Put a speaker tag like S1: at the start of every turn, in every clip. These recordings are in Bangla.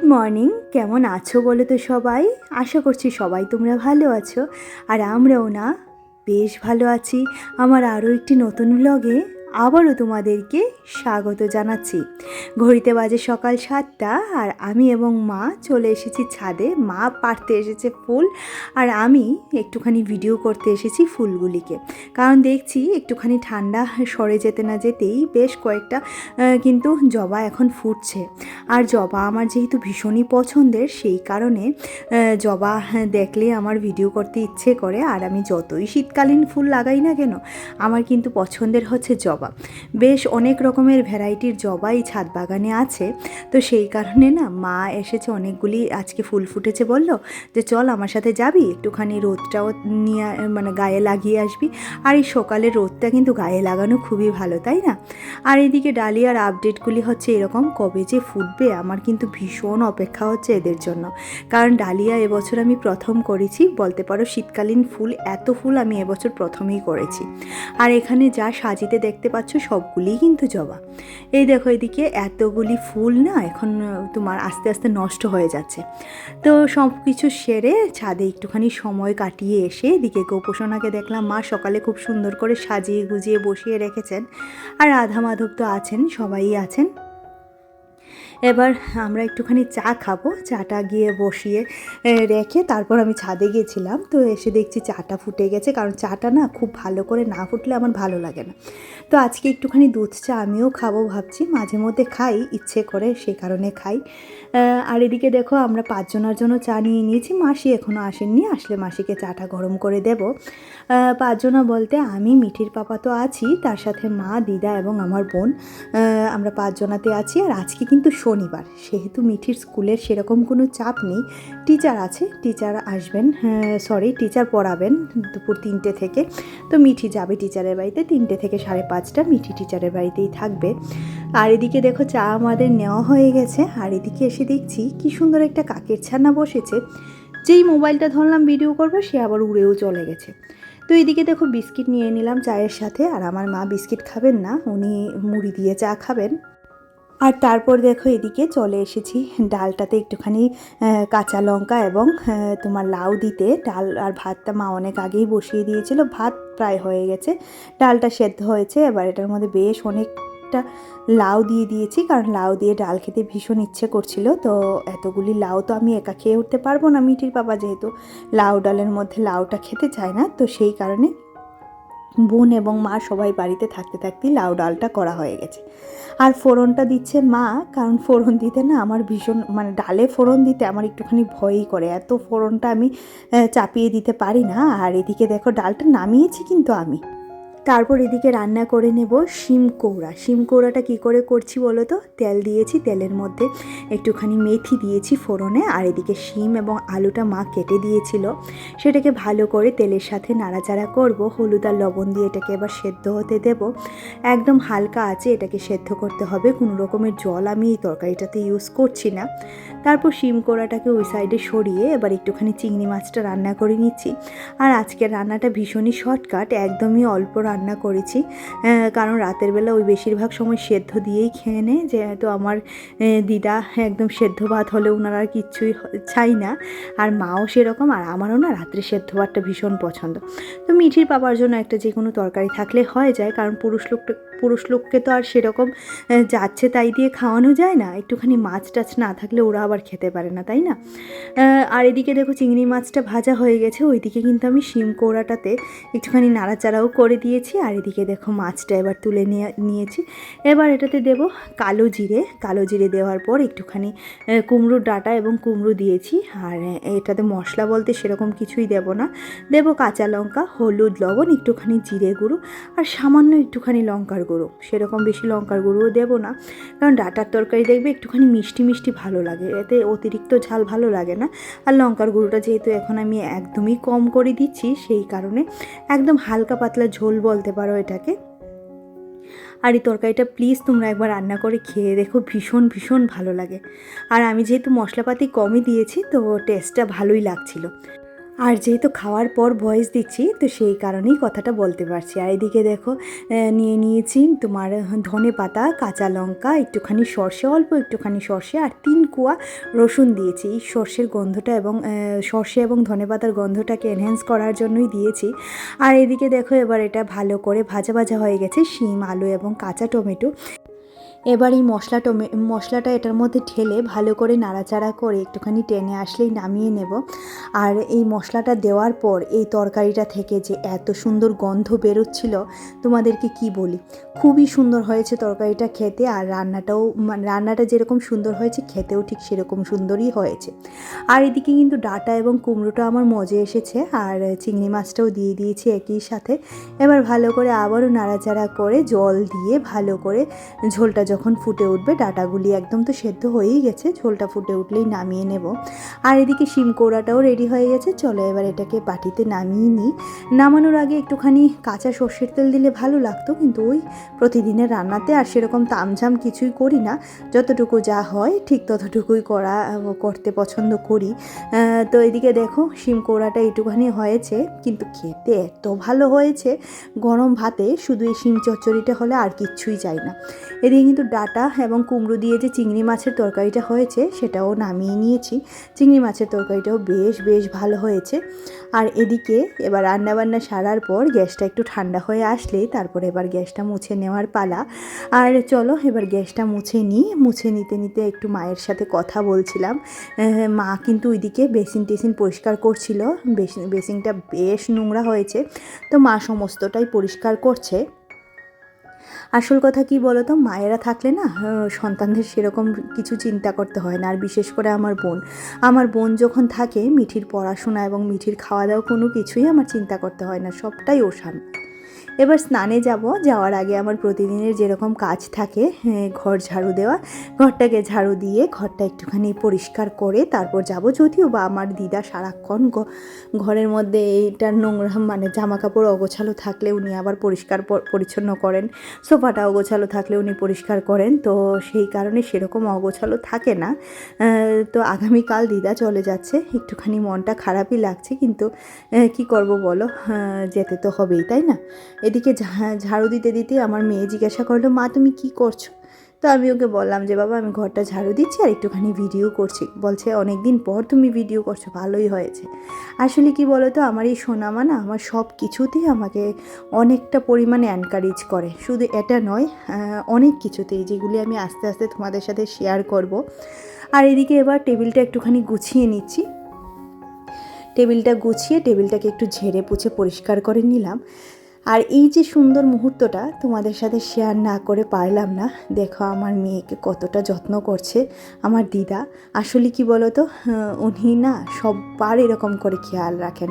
S1: Good morning. কেমন আছো বলো তো সবাই? আশা করছি সবাই তোমরা ভালো আছো। আর আমরাও না, বেশ ভালো আছি। আমার আরও একটি নতুন ব্লগে আবারও তোমাদেরকে স্বাগত জানাচ্ছি। ঘড়িতে বাজে সকাল সাতটা আর আমি এবং মা চলে এসেছি ছাদে। মা পাড়তে এসেছে ফুল আর আমি একটুখানি ভিডিও করতে এসেছি ফুলগুলিকে। কারণ দেখছি একটুখানি ঠান্ডা সরে যেতে না যেতেই বেশ কয়েকটা কিন্তু জবা এখন ফুটছে। আর জবা আমার যেহেতু ভীষণই পছন্দের, সেই কারণে জবা দেখলে আমার ভিডিও করতে ইচ্ছে করে। আর আমি যতই শীতকালীন ফুল লাগাই না কেন, আমার কিন্তু পছন্দের হচ্ছে জবা। বেশ অনেক রকমের ভ্যারাইটির জবাই ছাদ বাগানে আছে। তো সেই কারণে না মা এসেছে অনেকগুলি, আজকে ফুল ফুটেছে বলল যে চল আমার সাথে যাবি, একটুখানি রোদটাও নিয়ে মানে গায়ে লাগিয়ে আসবি। আর এই সকালের রোদটা কিন্তু গায়ে লাগানো খুবই ভালো, তাই না? আর এদিকে ডালিয়ার আপডেটগুলি হচ্ছে এরকম, কবে যে ফুটবে আমার কিন্তু ভীষণ অপেক্ষা হচ্ছে এদের জন্য। কারণ ডালিয়া এবছর আমি প্রথম করেছি, বলতে পারো শীতকালীন ফুল, এত ফুল আমি এবছর প্রথমেই করেছি। আর এখানে যা সাজিতে দেখতে পাচ্ছ সবগুলিই কিন্তু জবা। এই দেখো এদিকে এতগুলি ফুল না এখন তোমার আস্তে আস্তে নষ্ট হয়ে যাচ্ছে। তো সব কিছু সেরে ছাদে একটুখানি সময় কাটিয়ে এসে এদিকে গোপোষণাকে দেখলাম, মা সকালে খুব সুন্দর করে সাজিয়ে গুজিয়ে বসিয়ে রেখেছেন। আর রাধা মাধব তো আছেন, সবাই আছেন। এবার আমরা একটুখানি চা খাব। চাটা গিয়ে বসিয়ে রেখে তারপর আমি ছাদে গিয়েছিলাম। তো এসে দেখছি চাটা ফুটে গেছে। কারণ চাটা না খুব ভালো করে না ফুটলে আমার ভালো লাগে না। তো আজকে একটুখানি দুধ চা আমিও খাব ভাবছি। মাঝে মধ্যে খাই, ইচ্ছে করে সে কারণে খাই। আর এদিকে দেখো আমরা পাঁচজনের জন্য চা নিয়ে নিয়েছি। মাসি এখনও আসেননি, আসলে মাসিকে চাটা গরম করে দেব। পাঁচজনা বলতে আমি, মিঠির পাপা তো আছি, তার সাথে মা, দিদা এবং আমার বোন। আমরা পাঁচজনাতে আছি। আর আজকে কিন্তু শনিবার। সেহেতু মিঠির স্কুলের সেরকম কোনো চাপ নেই। টিচার আছে, টিচার আসবেন সরি টিচার পড়াবেন দুপুর তিনটে থেকে। তো মিঠি যাবে টিচারের বাড়িতে তিনটে থেকে সাড়ে পাঁচটা, মিঠি টিচারের বাড়িতেই থাকবে। আর এদিকে দেখো চা আমাদের নেওয়া হয়ে গেছে। আর এদিকে এসে দেখছি কি সুন্দর একটা কাকের ছানা বসেছে। যেই মোবাইলটা ধরলাম ভিডিও করব, সে আবার উড়েও চলে গেছে। তো এদিকে দেখো বিস্কিট নিয়ে নিলাম চায়ের সাথে। আর আমার মা বিস্কিট খাবেন না, উনি মুড়ি দিয়ে চা খাবেন। আর তারপর দেখো এদিকে চলে এসেছি। ডালটাতে একটুখানি কাঁচা লঙ্কা এবং তোমার লাউ দিতে। ডাল আর ভাতটা মা অনেক আগেই বসিয়ে দিয়েছিল। ভাত প্রায় হয়ে গেছে। ডালটা সেদ্ধ হয়েছে। এবার এটার মধ্যে বেশ অনেকটা লাউ দিয়ে দিয়েছি। কারণ লাউ দিয়ে ডাল খেতে ভীষণ ইচ্ছে করছিল। তো এতগুলি লাউ তো আমি একা খেয়ে উঠতে পারব না মিঠির বাবা যেহেতু লাউ ডালের মধ্যে লাউটা খেতে চায় না। তো সেই কারণে বোন এবং মা সবাই বাড়িতে থাকতে থাকতেই লাউ ডালটা করা হয়ে গেছে। আর ফোড়নটা দিচ্ছে মা, কারণ ফোড়ন দিতে না আমার ভীষণ মানে ডালে ফোড়ন দিতে আমার একটুখানি ভয়ই করে। এত ফোড়নটা আমি চাপিয়ে দিতে পারি না। আর এদিকে দেখো ডালটা নামিয়েছি কিন্তু আমি। তারপর এদিকে রান্না করে নেব শিম কৌড়া। শিম কৌড়াটা কী করে করছি বলো তো? তেল দিয়েছি, তেলের মধ্যে একটুখানি মেথি দিয়েছি ফোড়নে আর এদিকে শিম এবং আলুটা মা কেটে দিয়েছিল। সেটাকে ভালো করে তেলের সাথে নাড়াচাড়া করব, হলুদ আর লবণ দিয়ে এটাকে এবার সেদ্ধ হতে দেব। একদম হালকা আছে, এটাকে সেদ্ধ করতে হবে। কোনো রকমের জল আমি এই তরকারিটাতে ইউজ করছি না। তারপর শিম কোড়াটাকে ওই সাইডে সরিয়ে এবার একটুখানি চিংড়ি মাছটা রান্না করে নিচ্ছি। আর আজকের রান্নাটা ভীষণই শর্টকাট একদমই অল্প রান্না করেছি। কারণ রাতের বেলা ওই বেশিরভাগ সময় সেদ্ধ দিয়েই খেয়ে নেয়। যেহেতু আমার দিদা একদম সেদ্ধ ভাত হলে ওনারা আর কিচ্ছুই চাই না। আর মাও সেরকম, আর আমারও না রাত্রে সেদ্ধ ভাতটা ভীষণ পছন্দ। তো মিঠির পাপার জন্য একটা যে কোনো তরকারি থাকলে হয়ে যায়, কারণ পুরুষ লোকটা, পুরুষ লোককে তো আর সেরকম যাচ্ছে তাই দিয়ে খাওয়ানো যায় না। একটুখানি মাছ টাছ না থাকলে ওরা আবার খেতে পারে না, তাই না? আর এদিকে দেখো চিংড়ি মাছটা ভাজা হয়ে গেছে। ওইদিকে কিন্তু আমি শিম কৌড়াটাতে একটুখানি নাড়াচাড়াও করে দিয়েছি আর এদিকে দেখো মাছটা এবার তুলে নিয়ে, নিয়েছি। এবার এটাতে দেব কালো জিরে। কালো জিরে দেওয়ার পর একটুখানি কুমড়োর ডাঁটা এবং কুমড়ো দিয়েছি। আর এটাতে মশলা বলতে সেরকম কিছুই দেব না। দেব কাঁচা লঙ্কা, হলুদ, লবণ, একটুখানি জিরে গুঁড়ো আর সামান্য একটুখানি লঙ্কার গুঁড়ো। সেরকম বেশি লঙ্কার গুঁড়োও দেবো না। কারণ ডাটার তরকারি দেখবে একটুখানি মিষ্টি মিষ্টি ভালো লাগে। এতে অতিরিক্ত ঝাল ভালো লাগে না। আর লঙ্কার গুঁড়োটা যেহেতু এখন আমি একদমই কম করে দিচ্ছি, সেই কারণে একদম হালকা পাতলা ঝোল বলতে পারো এটাকে। আর এই তরকারিটা প্লিজ তোমরা একবার রান্না করে খেয়ে দেখো, ভীষণ ভীষণ ভালো লাগে। আর আমি যেহেতু মশলাপাতি কমই দিয়েছি, তো টেস্টটা ভালোই লাগছিল। আর যেহেতু খাওয়ার পর ভয়েস দিচ্ছি, তো সেই কারণেই কথাটা বলতে পারছি। আর এদিকে দেখো নিয়ে নিয়েছি তোমার ধনে পাতা, কাঁচা লঙ্কা, একটুখানি সর্ষে, অল্প একটুখানি সর্ষে আর তিন কুয়া রসুন দিয়েছি। এই সর্ষের গন্ধটা এবং সর্ষে এবং ধনে পাতার গন্ধটাকে এনহ্যান্স করার জন্যই দিয়েছি। আর এদিকে দেখো, এবার এটা ভালো করে ভাজা ভাজা হয়ে গেছে, শিম, আলু এবং কাঁচা টমেটো। এবার এই মশলা টমে, মশলাটা এটার মধ্যে ঢেলে ভালো করে নাড়াচাড়া করে একটুখানি টেনে আসলেই নামিয়ে নেব। আর এই মশলাটা দেওয়ার পর এই তরকারিটা থেকে যে এত সুন্দর গন্ধ বেরোচ্ছিল, তোমাদেরকে কি বলি? খুবই সুন্দর হয়েছে তরকারিটা খেতে আর রান্নাটাও রান্নাটা যেরকম সুন্দর হয়েছে খেতেও ঠিক সেরকম সুন্দরই হয়েছে। আর এদিকে কিন্তু ডাটা এবং কুমড়োটা আমার মজে এসেছে আর চিংড়ি মাছটাও দিয়ে দিয়েছি একই সাথে। এবার ভালো করে আবারও নাড়াচাড়া করে জল দিয়ে ভালো করে ঝোলটা যখন ফুটে উঠবে, ডাটাগুলি একদম তো সেদ্ধ হয়েই গেছে, ঝোলটা ফুটে উঠলেই নামিয়ে নেব। আর এদিকে শিম কৌড়াটাও রেডি হয়ে গেছে, চলো এবার এটাকে বাটিতে নামিয়ে নিই। নামানোর আগে একটুখানি কাঁচা সর্ষের তেল দিলে ভালো লাগতো, কিন্তু ওই প্রতিদিনের রান্নাতে আর সেরকম তামঝাম কিছুই করি না। যতটুকু যা হয়, ঠিক ততটুকুই করা, করতে পছন্দ করি। তো এদিকে দেখো, শিম কৌড়াটা একটুখানি হয়েছে, কিন্তু খেতে এত ভালো হয়েছে। গরম ভাতে শুধু এই শিম চচ্চড়িটা হলে আর কিচ্ছুই চাই না। এদিকে কিন্তু ডাটা এবং কুমড়ো দিয়ে যে চিংড়ি মাছের তরকারিটা হয়েছে সেটাও নামিয়ে নিয়েছি। চিংড়ি মাছের তরকারিটাও বেশ বেশ ভালো হয়েছে। আর এদিকে এবার রান্নাবান্না সারার পর গ্যাসটা একটু ঠান্ডা হয়ে আসলেই তারপরে এবার গ্যাসটা মুছে নেওয়ার পালা। আর চলো এবার গ্যাসটা মুছে নিই। মুছে নিতে নিতে একটু মায়ের সাথে কথা বলছিলাম। মা কিন্তু ওইদিকে বেসিন টেসিন পরিষ্কার করছিল। বেসিন, বেসিনটা বেশ নোংরা হয়েছে। তো মা সমস্তটাই পরিষ্কার করছে। আসল কথা কি বলো তো মায়েরা থাকলে না সন্তানদের সেরকম কিছু চিন্তা করতে হয় না। আর বিশেষ করে আমার বোন। আমার বোন যখন থাকে, মিঠির পড়াশোনা এবং মিঠির খাওয়া দাওয়া কোনো কিছুই আমার চিন্তা করতে হয় না। সবটাই ও এবার স্নানে যাব। যাওয়ার আগে আমার প্রতিদিনের যেরকম কাজ থাকে হ্যাঁ, ঘর ঝাড়ু দেওয়া। ঘরটাকে ঝাড়ু দিয়ে ঘরটা একটুখানি পরিষ্কার করে তারপর যাব। যদিও বা আমার দিদা সারাক্ষণ ঘরের মধ্যে এইটা নোংরা মানে জামা কাপড় অগোছালো থাকলে উনি আবার পরিষ্কার পরিচ্ছন্ন করেন। সোফাটা অগোছালো থাকলে উনি পরিষ্কার করেন। তো সেই কারণে সেরকম অগোছালো থাকে না। তো আগামীকাল দিদা চলে যাচ্ছে। একটুখানি মনটা খারাপই লাগছে কিন্তু কি করব বলো? যেতে তো হবেই তাই না? এদিকে ঝাড়ু দিতে দিতে আমার মেয়ে জিজ্ঞাসা করল, মা, তুমি কি করছ? তো আমি ওকে বললাম যে, বাবা, আমি ঘরটা ঝাড়ু দিচ্ছি আর একটুখানি ভিডিও করছি। বলছে অনেক দিন পর তুমি ভিডিও করছ, ভালোই হয়েছে। আসলে কি বলো তো আমার এই সোনামা না আমার সব কিছুতেই আমাকে অনেকটা পরিমাণে এনকারেজ করে। শুধু এটা নয় অনেক কিছুতেই যেগুলি আমি আস্তে আস্তে তোমাদের সাথে শেয়ার করব। আর এদিকে এবার টেবিলটা একটুখানি গুছিয়ে নিচ্ছি। টেবিলটা গুছিয়ে টেবিলটাকে একটু ঝেড়ে পুছে পরিষ্কার করে নিলাম। আর এই যে সুন্দর মুহূর্তটা তোমাদের সাথে শেয়ার না করে পারলাম না, দেখো আমার মেয়েকে কতটা যত্ন করছে, আমার দিদা। আসলে কি বলো তো উনি না সববার এরকম করে খেয়াল রাখেন।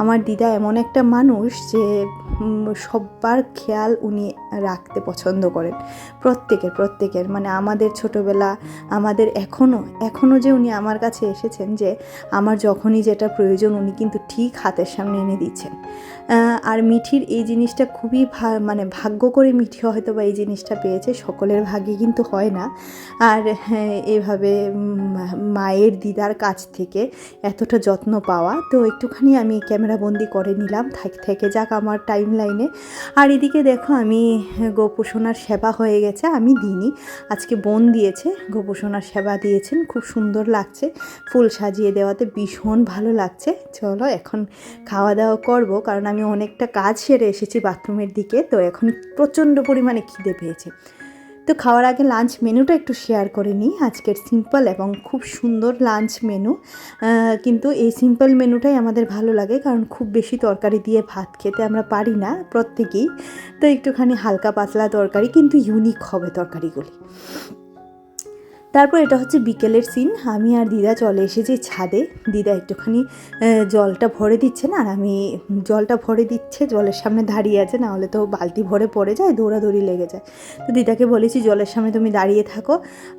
S1: আমার দিদা এমন একটা মানুষ যে সববার খেয়াল উনি রাখতে পছন্দ করেন। প্রত্যেকের প্রত্যেকের। মানে আমাদের ছোটবেলা আমাদের এখনও এখনও যে উনি আমার কাছে এসেছেন যে আমার যখনই যেটা প্রয়োজন উনি কিন্তু ঠিক হাতের সামনে এনে দিচ্ছেন। আর মিঠির এই জিনিসটা খুবই মানে ভাগ্য করে মিঠি হয়তো বা এই জিনিসটা পেয়েছে সকলের ভাগ্যে কিন্তু হয় না। আর হ্যাঁ, এভাবে মায়ের দিদার কাছ থেকে এতটা যত্ন পাওয়া তো একটুখানি আমি ক্যামেরাবন্দি করে নিলাম। থেকে যাক আমার টাইম লাইনে আর এদিকে দেখো আমি গোপোষণার সেবা হয়ে গেছে, আমি দিইনি। আজকে বোন দিয়েছে গোপোষণার সেবা দিয়েছেন, খুব সুন্দর লাগছে। ফুল সাজিয়ে দেওয়াতে ভীষণ ভালো লাগছে। চলো এখন খাওয়া দাওয়া করব, কারণ আমি অনেকটা কাজ সেরে এসেছি বাথরুমের দিকে, তো এখন প্রচণ্ড পরিমাণে খিদে পেয়েছে। তো খাওয়ার আগে লাঞ্চ মেনুটা একটু শেয়ার করে নিই। আজকের সিম্পল এবং খুব সুন্দর লাঞ্চ মেনু কিন্তু এই সিম্পল মেনুটাই আমাদের ভালো লাগে, কারণ খুব বেশি তরকারি দিয়ে ভাত খেতে আমরা পারি না প্রত্যেকেই। তো একটুখানি হালকা পাতলা তরকারি, কিন্তু ইউনিক হবে তরকারিগুলি। তারপর এটা হচ্ছে বিকেলের সিন আমি আর দিদা চলে এসেছি ছাদে। দিদা একটুখানি জলটা ভরে দিচ্ছে না, আর আমি জলটা ভরে দিচ্ছে, জলের সামনে দাঁড়িয়ে আছে, না হলে তো বালতি ভরে পড়ে যায়, দৌড়াদৌড়ি লেগে যায়। তো দিদাকে বলেছি, জলের সামনে তুমি দাঁড়িয়ে থাকো,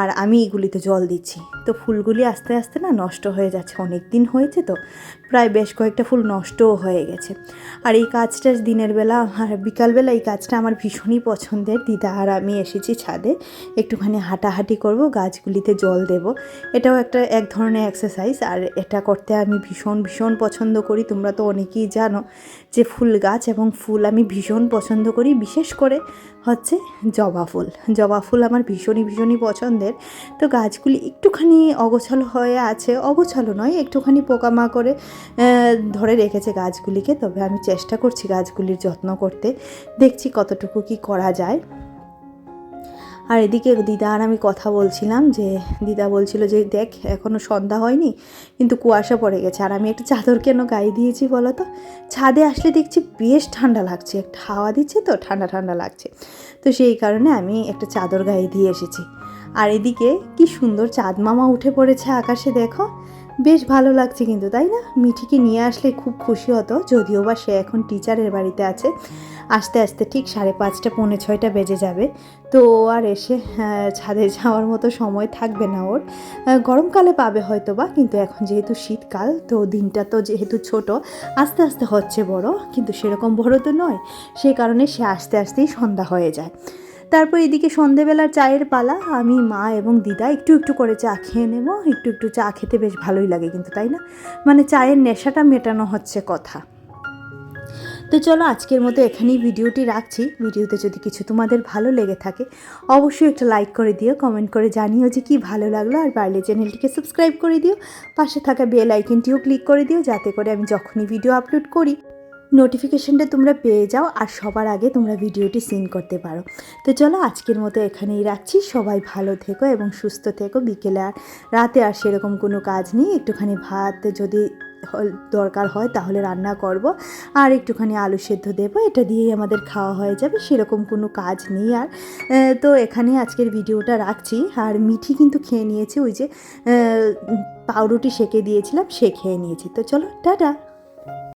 S1: আর আমি এইগুলিতে জল দিচ্ছি। তো ফুলগুলি আস্তে আস্তে না নষ্ট হয়ে যাচ্ছে অনেক দিন হয়েছে তো, প্রায় বেশ কয়েকটা ফুল নষ্টও হয়ে গেছে। আর এই কাজটা দিনের বেলা, আর বিকালবেলা এই কাজটা আমার ভীষণই পছন্দের। দিদা আর আমি এসেছি ছাদে, একটুখানি হাঁটাহাঁটি করব, গাছ গাছগুলিতে জল দেব। এটাও একটা এক ধরনের এক্সারসাইজ আর এটা করতে আমি ভীষণ ভীষণ পছন্দ করি। তোমরা তো অনেকেই জানো যে ফুল গাছ এবং ফুল আমি ভীষণ পছন্দ করি বিশেষ করে হচ্ছে জবা ফুল। জবা ফুল আমার ভীষণই ভীষণই পছন্দের। তো গাছগুলি একটুখানি অগোছালো হয়ে আছে অগোছালো নয় একটুখানি পোকামাকড়ে আহ, ধরে রেখেছে গাছগুলিকে। তবে আমি চেষ্টা করছি গাছগুলির যত্ন করতে। দেখছি কতটুকু কি করা যায়। আর এদিকে দিদা আর আমি কথা বলছিলাম যে, দিদা বলছিল যে, দেখ এখনও সন্ধ্যা হয়নি, কিন্তু কুয়াশা পড়ে গেছে। আর আমি একটা চাদর কেন গায়ে দিয়েছি বলো তো? ছাদে আসলে দেখছি বেশ ঠান্ডা লাগছে। একটা হাওয়া দিচ্ছে তো, ঠান্ডা ঠান্ডা লাগছে। তো সেই কারণে আমি একটা চাদর গায়ে দিয়ে এসেছি। আর এদিকে কি সুন্দর চাঁদ মামা উঠে পড়েছে আকাশে, দেখো। বেশ ভালো লাগছে কিন্তু তাই না? মিঠিকে নিয়ে আসলে খুব খুশি হতো যদিও বা সে এখন টিচারের বাড়িতে আছে। আস্তে আস্তে ঠিক সাড়ে পাঁচটা পৌনে ছয়টা বেজে যাবে। তো আর এসে আহ, ছাদে যাওয়ার মতো সময় থাকবে না ওর। গরমকালে পাবে হয়তো বা কিন্তু এখন যেহেতু শীতকাল তো দিনটা তো যেহেতু ছোট আস্তে আস্তে হচ্ছে বড়। কিন্তু সেরকম বড় তো নয় সেই কারণে সে আস্তে আস্তেই সন্ধ্যা হয়ে যায়। তারপর এদিকে সন্ধেবেলার চায়ের পালা। আমি, মা এবং দিদা একটু একটু করে চা খেয়ে নেব। একটু একটু চা খেতে বেশ ভালোই লাগে কিন্তু, তাই না? মানে চায়ের নেশাটা মেটানো হচ্ছে কথা। তো চলো আজকের মতো এখানেই ভিডিওটি রাখছি। ভিডিওতে যদি কিছু তোমাদের ভালো লেগে থাকে, অবশ্যই একটা লাইক করে দিও, কমেন্ট করে জানিও যে কি ভালো লাগল। আর পারলে চ্যানেলটিকে সাবস্ক্রাইব করে দিও। পাশে থাকা বেল আইকনটিও ক্লিক করে দিও, যাতে করে আমি যখনই ভিডিও আপলোড করি নোটিফিকেশনটা তোমরা পেয়ে যাও আর সবার আগে তোমরা ভিডিওটি সিন করতে পারো। তো চলো আজকের মতো এখানেই রাখছি। সবাই ভালো থেকো এবং সুস্থ থেকো। বিকেলে আর রাতে আর সেরকম কোনো কাজ নেই। একটুখানি ভাত যদি দরকার হয় তাহলে রান্না করব। আর একটুখানি আলু সেদ্ধ দেবো। এটা দিয়েই আমাদের খাওয়া হয়ে যাবে। সেরকম কোনো কাজ নেই আর। তো এখানে আজকের ভিডিওটা রাখছি। আর মিঠি কিন্তু খেয়ে নিয়েছে। ওই যে পাউরুটি সেকে দিয়েছিলাম, সে খেয়ে নিয়েছি। তো চলো, টাটা!